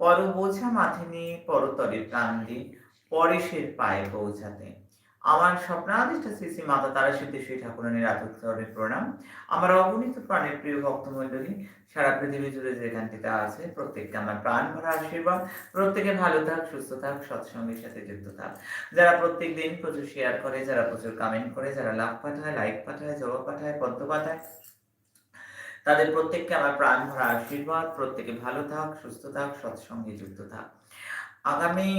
পর বোঝা মাথে নিয়ে পরতরে প্রাণ দি পরেশের পায়ে পৌঁছাতে। আমার স্বপ্নাদিষ্ট শ্রী শ্রী মাতা তারা সিদ্ধেশ্বরী ঠাকুরানীর আতর প্রণাম। আমার অগণিত প্রাণের প্রিয় ভক্তমণ্ডলী, সারা পৃথিবী জুড়ে যেখানটিতে আছে, প্রত্যেককে আমার প্রাণ ভরা আশীর্বাদ। প্রত্যেকে ভালো থাক, সুস্থ থাক, সৎসঙ্গের সাথে যুক্ত থাক। যারা প্রত্যেক দিন প্রচুর শেয়ার করে, যারা প্রচুর কমেন্ট করে, যারা লাভ পাঠায় লাইক পাঠায়, জবাব পাঠায়, পদ্ম পাঠায় তাদের প্রত্যেককে আমার প্রাণ ভরা আশীর্বাদ, প্রত্যেকে ভালো থাক, সুস্থ থাক, সৎসঙ্গে যুক্ত থাক। আগামী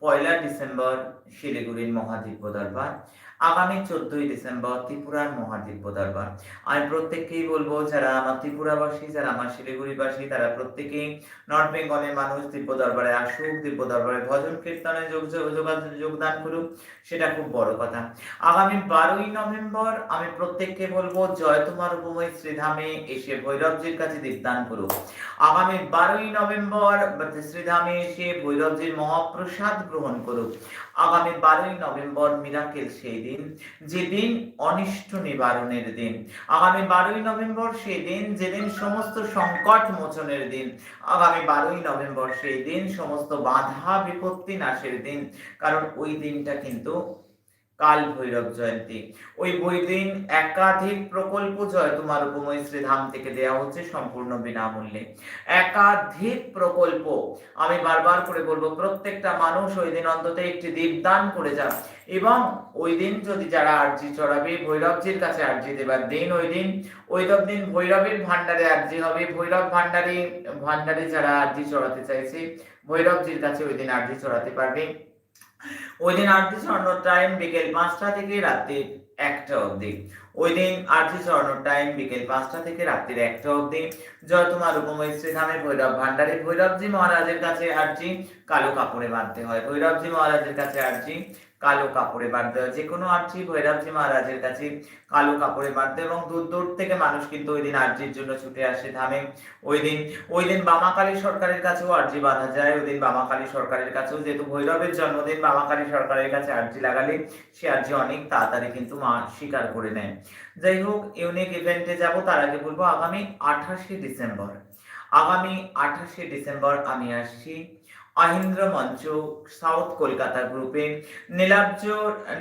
পয়লা ডিসেম্বর শিলিগুড়ির মহাদিব্য দরবার আগামী চোদ্দই ডিসেম্বর ত্রিপুরার মহাদিব্য দরবার আমি প্রত্যেককেই বলব, যারা আমার ত্রিপুরাবাসী, যারা আমার শিলিগুড়িবাসী, তারা প্রত্যেকেই নর্থ বেঙ্গলের মানুষ, দিব্য দরবারে আসুক, দিব্য দরবারে ভজন, কীর্তনে যোগ, যোগ- যোগদান করুক, সেটা খুব বড় কথা। আগামী বারোই নভেম্বর আমি প্রত্যেককে বলব, জয় তোমার উপময় শ্রীধামে এসে ভৈরবজির কাছে দীপদান করুক। আগামী বারোই নভেম্বর শ্রীধামে এসে ভৈরবজির মহাপ্রসাদ গ্রহণ করুক। আগামী বারোই নভেম্বর মিরাকেল সেই দিন, যেদিন অনিষ্ট নিবারণের দিন। আগামী বারোই নভেম্বর সেই দিন, যেদিন সমস্ত সংকট মোচনের দিন। আগামী বারোই নভেম্বর সেই দিন, সমস্ত বাধা বিপত্তি নাশের দিন। কারণ ওই দিনটা কিন্তু কাল ভৈরব জয়ন্তী। ওই বই দিন একাধিক প্রকল্প জয় তোমার উপময় শ্রীধাম থেকে দেওয়া হচ্ছে সম্পূর্ণ বিনামূল্যে। একাধিক প্রকল্প। আমি বারবার করে বলব, প্রত্যেকটা মানুষ ওই দিন অন্তত একটি দীপদান করে যান এবং ওই দিন যদি যারা আর্জি চড়াবে, ভৈরবজির কাছে আর্জি দেবার দিন ওই দিন ওই দিন ভৈরবের ভান্ডারে আর্জি হবে। ভৈরব ভান্ডারে ভান্ডারে যারা আর্জি চড়াতে চাইছে, ভৈরবজির কাছে ওই দিন আর্জি চড়াতে পারবে। ওই দিন আরতি স্বর্ণর টাইম বিকেল পাঁচটা থেকে রাত্রি একটা অবধি। ওই দিন আরতি স্বর্ণর টাইম বিকেল পাঁচটা থেকে রাত্রির একটা অবধি। জয় তোমার উপময় শ্রীধামে ভৈরব ভান্ডারে ভৈরবজি মহারাজের কাছে আরজি, কালো কাপড়ে বাঁধতে হয়। ভৈরবজি মহারাজের কাছে আরজি কালো কাপড়ে বাঁধতে হয়। যে কোনো আর্জি ভৈরবজি মহারাজের কাছে কালো কাপড়ে বাঁধতে এবং দূর দূর থেকে মানুষ কিন্তু ওই দিন আর্জির জন্য ছুটে আসে ধামে। ওই দিন ওই দিন বামাকালী সরকারের কাছেও আর্জি বাঁধা যায়। ওই দিন বামাকালী সরকারের কাছেও যেহেতু ভৈরবের জন্মদিন, বামাকালী সরকারের কাছে আর্জি লাগালে সে আর্জি অনেক তাড়াতাড়ি কিন্তু মা স্বীকার করে নেয়। যাই হোক ইউনিক ইভেন্টে যাব, তার আগে বলব, আগামী আঠাশে ডিসেম্বর। আগামী আঠাশে ডিসেম্বর আমি আসছি। অহিন্দ্র মঞ্চ, সাউথ কলকাতা গ্রুপে, নীলাব্জ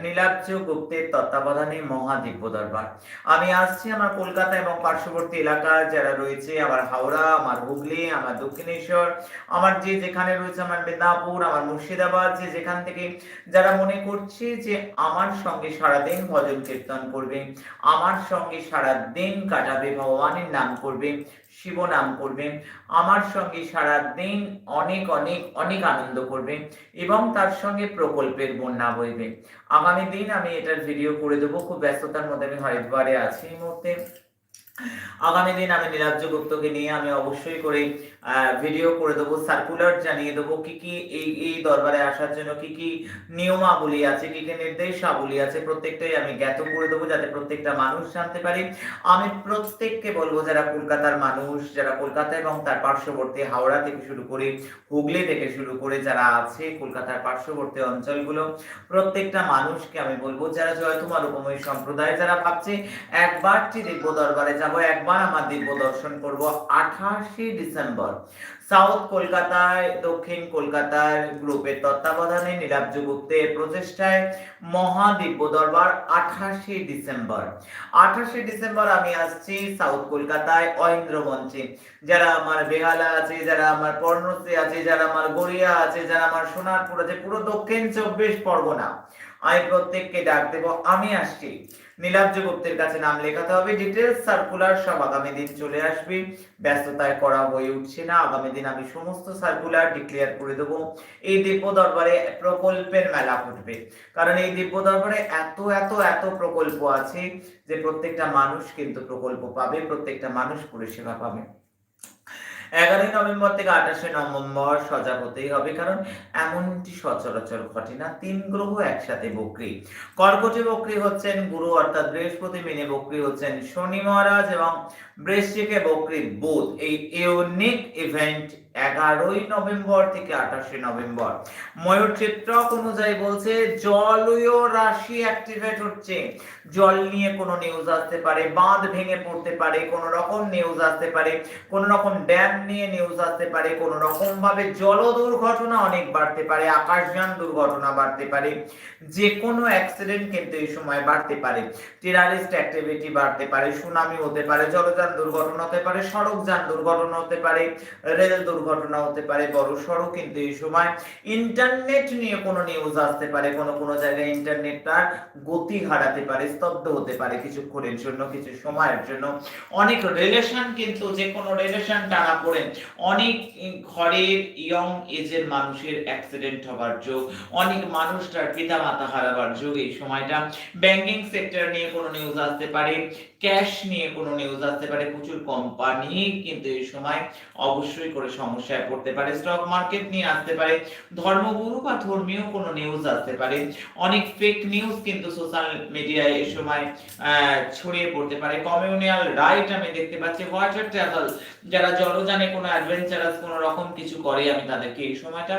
নীলাব্জ গুপ্তের তত্ত্বাবধানে মহাদিব্য দরবার। আমি আসছি আমার কলকাতা এবং পার্শ্ববর্তী এলাকা, যারা রয়েছে আমার হাওড়া, আমার হুগলি, আমার দক্ষিণেশ্বর, আমার যে যেখানে রয়েছে আমার মেদিনীপুর, আমার মুর্শিদাবাদ, যে যেখান থেকে যারা মনে করছে যে আমার সঙ্গে সারাদিন ভজন কীর্তন করবে, আমার সঙ্গে সারাদিন কাটাবে, ভগবানের নাম করবে শিব করবেন। আমার সঙ্গে সারা দিন অনেক অনেক অনেক আনন্দ করবেন এবং তার সঙ্গে প্রকল্পের বন্যা বইবে। আগামী দিন আমি এটার ভিডিও করে দেবো। খুব ব্যস্ততার মধ্যে আমি হরিদ্বারে আছি এই মুহূর্তে। আগামী দিন আমি নীলাব্জ গুপ্তকে নিয়ে আমি অবশ্যই করে ভিডিও করে দেবো সার্কুলার জানিয়ে দেবো কি কি এই এই দরবারে আসার জন্য কি কি নিয়মাবলী আছে, কি কি নির্দেশাবলী আছে, প্রত্যেকটাই আমি জ্ঞাত করে দেবো যাতে প্রত্যেকটা মানুষ জানতে পারে। আমি প্রত্যেককে বলব যারা কলকাতার মানুষ, যারা কলকাতা এবং তার পার্শ্ববর্তী হাওড়া থেকে শুরু করে হুগলি থেকে শুরু করে যারা আছে কলকাতার পার্শ্ববর্তী অঞ্চলগুলো, প্রত্যেকটা মানুষকে আমি বলব যারা জয়তুমার উপময় সম্প্রদায় যারা ভাবছে একবারটি দিব্য দরবারে যাব, একবার আমার দিব্য দর্শন করব আঠাশে ডিসেম্বর। সাউথ কলকাতায়, দক্ষিণ কলকাতার গ্রুপের তত্ত্বাবধানে নীলাব্জ গুপ্তের প্রচেষ্টায় মহাদিব্য দরবার আঠাশে ডিসেম্বর। আঠাশে ডিসেম্বর আমি আসছি সাউথ কলকাতায় অহিন্দ্র মঞ্চে। যারা আমার বেহালা আছে, যারা আমার পর্ণশ্রী আছে, যারা আমার গড়িয়া আছে, যারা আমার সোনারপুর আছে, পুরো দক্ষিণ চব্বিশ পরগনা। আমি প্রত্যেককে ডাক দেবো, আমি আসছি। নীলাব্জ গুপ্তের কাছে নাম লেখাতে হবে ডিটেলস সার্কুলার সব আগামী দিন চলে আসবে। ব্যস্ততায় করা হয়ে উঠছে না, আগামী দিন আমি সমস্ত সার্কুলার ডিক্লেয়ার করে দেবো। এই দিব্য দরবারে প্রকল্পের মেলা ঘটবে। কারণ এই দিব্য দরবারে এত এত এত প্রকল্প আছে যে প্রত্যেকটা মানুষ কিন্তু প্রকল্প পাবে, প্রত্যেকটা মানুষ পরিষেবা পাবে। এগারোই নভেম্বর থেকে আঠাশে নভেম্বর সজাগ হতেই হবে, কারণ এমনটি সচরাচর ঘটে না। তিন গ্রহ একসাথে বক্রি। কর্কটে বক্রি হচ্ছেন গুরু, অর্থাৎ বৃহস্পতি, মিনে বক্রি হচ্ছেন শনি মহারাজ এবং বৃশ্চিকে বক্রি বুধ। এই ইউনিক ইভেন্ট এগারোই নভেম্বর থেকে আঠাশে নভেম্বর। ময়ূর চিত্রক অনুযায়ী বলছে জলীয় রাশি অ্যাক্টিভেট হচ্ছে। জল নিয়ে কোনো নিউজ আসতে পারে, বাঁধ ভেঙে পড়তে পারে, কোনো রকম নিউজ আসতে পারে, কোনো রকম ড্যাম নিয়ে নিউজ আসতে পারে, কোনো রকম ভাবে জল দুর্ঘটনা অনেক বাড়তে পারে আকাশযান দুর্ঘটনা বাড়তে পারে যে কোনো অ্যাক্সিডেন্ট কিন্তু এই সময় বাড়তে পারে। টেরারিস্ট অ্যাক্টিভিটি বাড়তে পারে সুনামি হতে পারে, জলযান দুর্ঘটনা হতে পারে সড়কযান দুর্ঘটনা হতে পারে রেল দুর্ঘটনা হতে পারে, বড় সড়ক, কিন্তু এই সময় ইন্টারনেট নিয়ে কোনো নিউজ আসতে পারে, কোনো কোনো জায়গায় ইন্টারনেটটা গতি হারাতে পারে, স্তব্ধ হতে পারে কিছুক্ষণের জন্য, কিছু সময়ের জন্য। অনেক রিলেশন কিন্তু যে কোনো রিলেশন টানা পড়ে। অনেক ঘরের ইয়ং এজের মানুষের অ্যাক্সিডেন্ট হবার যোগ, অনেক মানুষ তার পিতা মাতা হারাবার যোগ এই সময়টা। ব্যাংকিং সেক্টর নিয়ে কোনো নিউজ আসতে পারে। ক্যাশ নিয়ে কোনো নিউজ আসতে পারে, প্রচুর কোম্পানি কিন্তু এই সময় অবশ্যই করে সমস্যায় পড়তে পারে। স্টক মার্কেট নিয়ে আসতে পারে, ধর্মগুরু বা ধর্মীয় কোনো নিউজ আসতে পারে। অনেক ফেক নিউজ কিন্তু সোশ্যাল মিডিয়ায় এই সময় ছড়িয়ে পড়তে পারে। কমিউনিয়াল রাইট আমি দেখতে পাচ্ছি। ওয়াটার ট্রাভেল যারা জলযানে কোনো অ্যাডভেঞ্চারাস কোনো রকম কিছু করে, আমি তাদেরকে এই সময়টা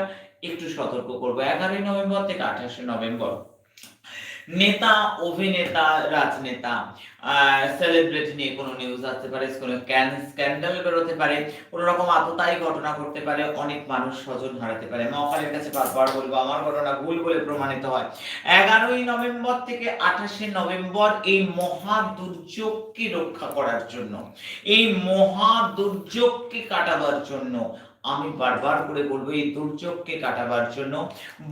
একটু সতর্ক করব। এগারোই নভেম্বর থেকে আঠাশে নভেম্বর। নেতা, অভিনেতা, রাজনেতা সেলিব্রিটি নিয়ে কোনো নিউজ আসতে পারে, কোনো স্ক্যান্ডাল বেরোতে পারে, কোনো রকম আততায়ী ঘটনা ঘটতে পারে, অনেক মানুষ স্বজন হারাতে পারে। মহাকালের কাছে বারবার বলব, আমার ঘটনা ভুল বলে প্রমাণিত হয়। এগারোই নভেম্বর থেকে আঠাশে নভেম্বর এই মহা দুর্যোগকে রক্ষা করার জন্য, এই মহা দুর্যোগকে কাটাবার জন্য, আমি বারবার করে বলব, এই দুর্যোগকে কাটাবার জন্য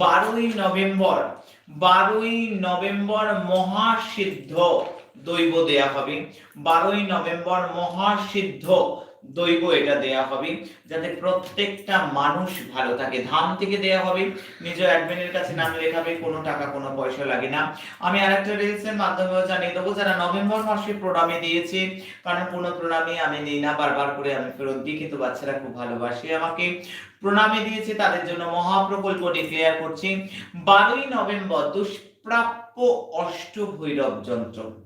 বারোই নভেম্বর বারোই নভেম্বর মহাসিদ্ধ দৈব দেয়া হবে। বারোই নভেম্বর মহাসিদ্ধ দৈব এটা দেয়া হবে, যাতে প্রত্যেকটা মানুষ ভালো থাকে। ধান থেকে দেয়া হবে, নিজ অ্যাডমিনের কাছে নাম লেখাবে, কোনো টাকা, কোনো পয়সা লাগে না। আমি আরেকটা রিলসের মাধ্যমেও জানিয়ে দেবো, যারা নভেম্বর মাসে প্রণামী দিয়েছে, কারণ কোনো প্রণামী আমি নিই না, বারবার করে আমি ফেরত দিই, কিন্তু বাচ্চারা খুব ভালোবাসে আমাকে। প্রণামী দিয়েছে, তাদের জন্য মহাপ্রকল্প ডিক্লেয়ার করছি। বারোই নভেম্বর, দুষ্প্রাপ্য অষ্ট ভৈরব যন্ত্র।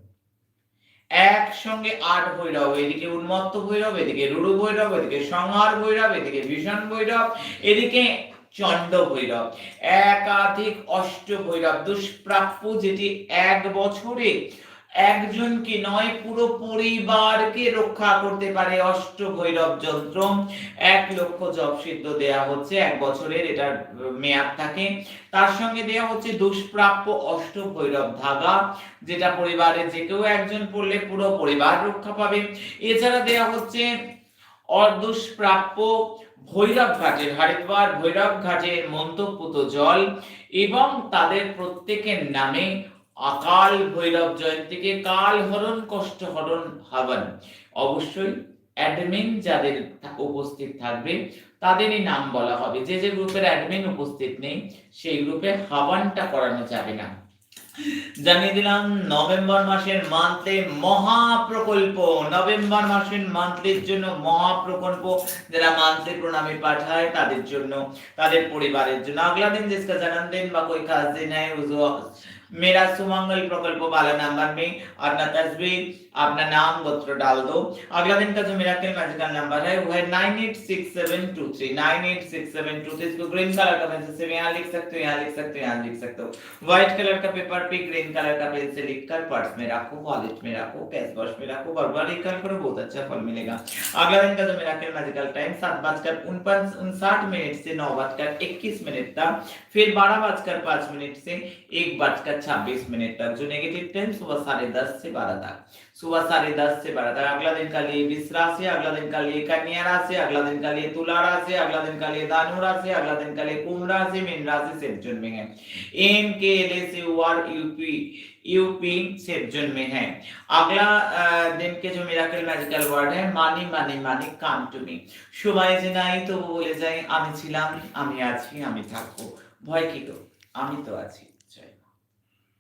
একসঙ্গে আট ভৈরব, এদিকে উন্মত্ত ভৈরব, এদিকে রুড়ু ভৈরব, এদিকে সংহার ভৈরব, এদিকে ভীষণ ভৈরব, এদিকে চন্ড ভৈরব। একাধিক অষ্ট ভৈরব, দুষ্প্রাপ্য যেটি এক বছরে একজনকে নয়, পুরো পরিবারকে রক্ষা করতে পারে অষ্ট ভৈরব যন্ত্র। এক লক্ষ জব সিদ্ধ দেয়া হচ্ছে, এক বছরের এটার মেয়াদ থাকে। তার সঙ্গে দেয়া হচ্ছে দুষ্প্রাপ্য অষ্ট ভৈরব ধাগা, যেটা পরিবারে যে কেউ একজন পড়লে পুরো পরিবার রক্ষা পাবে। এছাড়া দেয়া হচ্ছে অদুষ্প্রাপ্য ভৈরব ঘাটের, হরিদ্বার ভৈরব ঘাটের মন্তব্যত জল এবং তাদের প্রত্যেকের নামে আকাল ভৈরব জয়ন্তীকে কাল হরণ, কষ্ট হরণ ভাবান। অবশ্যই অ্যাডমিন যাদের উপস্থিত থাকবে, তাদেরই নাম বলা হবে। যে যে গ্রুপের অ্যাডমিন উপস্থিত নেই, সেই গ্রুপে হাবানটা করানো যাবে না। জানিয়ে দিলাম, নভেম্বর মাসের মান্থে মহাপ্রকল্প। নভেম্বর মাসের মান্থের জন্য মহাপ্রকল্প যারা মান্থলি প্রণামে পাঠায়, তাদের জন্য, তাদের পরিবারের জন্য। আগলা দিন জানান দিন বা কই কাজ দিন হ্যায় मेरा सुमंगल प्रकल्प वाला नंबर में अपना तस्वीर अपना नाम गोत्र डाल दो। अगला दिन का जो मिराकल मैजिकल नंबर है, वो है nine eight six seven two three nine eight six seven two three इसको ग्रीन कलर का पेंसिल से यहाँ लिख सकते हो, यहाँ लिख सकते हो, यहाँ लिख सकते हो। व्हाइट कलर का पेपर पे ग्रीन कलर का पेन से लिखकर पर्स में रखो वॉलेट में रखो कैश बॉक्स में रखो बार बार लिख कर करो बहुत अच्छा फल मिलेगा। अगला दिन का जो मिराकल मैजिकल टाइम सात बजकर उनसाठ मिनट से नौ बजकर इक्कीस मिनट तक, फिर बारह बजकर पाँच मिनट से एक बजकर छब्बीस मिनट तक। जो नेगेटिव टाइम सुबह साढ़े दस से बारह तक। सुबह साढ़े दस से बारह तक अगला दिन का लिए विष राशि अगला दिन का लिए कन्या राशि अगला दिन का लिए तुला राशि अगला दिन का लिए दानु राशि अगला दिन का लिए कुंभ राशि मीन राशि सेफ जोन में है M K L S U R UP UP safe zone में है अगला अ, दिन के जो मिराकल मैजिकल वर्ड है মানি মানি মানি কাম টু মি সবাই যে নাই তো বলে যায় আমি ছিলাম আমি আছি আমি থাকবো ভয় কি গো আমি তো আছি